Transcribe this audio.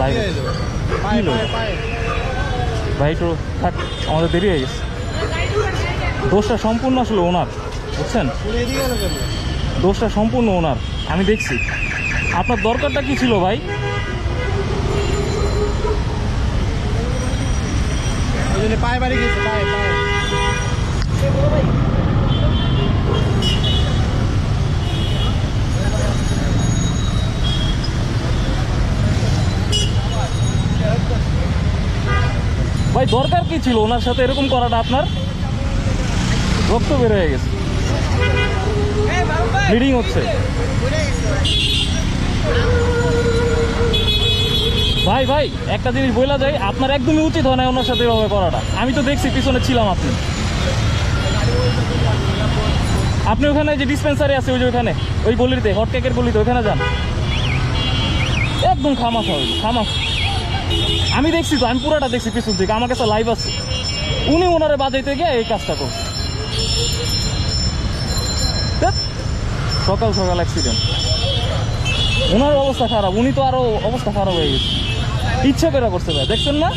Live ভাই তো থাক আমাদের দেরি হয়ে গেছে। দোষটা সম্পূর্ণ আসলে ওনার বুঝছেন? দোষটা সম্পূর্ণ ওনার আমি দেখছি। আপনার দরকারটা কি ছিল ভাই? পায়ে বাড়ি গেছে পায়ে পায়ে। ভাই, দরকার কি ছিল? ওনার সাথে এরকম করাটা আপনার? রক্ত বের হয়ে গেছে। ব্লিডিং হচ্ছে। ভাই ভাই, একটা জিনিস বলা যায় আপনার একদমই উচিত হয় না ওনার সাথে এভাবে করাটা। আমি তো দেখছি, পিছনে ছিলাম আপনি। আপনি ওখানে যে ডিসপেন্সারি আছে, ওই যে ওখানে ওই গলিতে হট কেকের গলিতে ওখানে যান। একদম খামাস হবে খামাস আমি দেখছি তো আমি পুরোটা দেখছি পিছন থেকে আমার কাছে লাইভ আছে। উনি ওনারে বাজাইতে গিয়ে এই কাজটা করছে। সকাল সকাল অ্যাক্সিডেন্ট ওনার অবস্থা খারাপ, উনি তো আরও অবস্থা খারাপ হয়ে গেছে। ইচ্ছে করে করছে ভাই, দেখছেন না?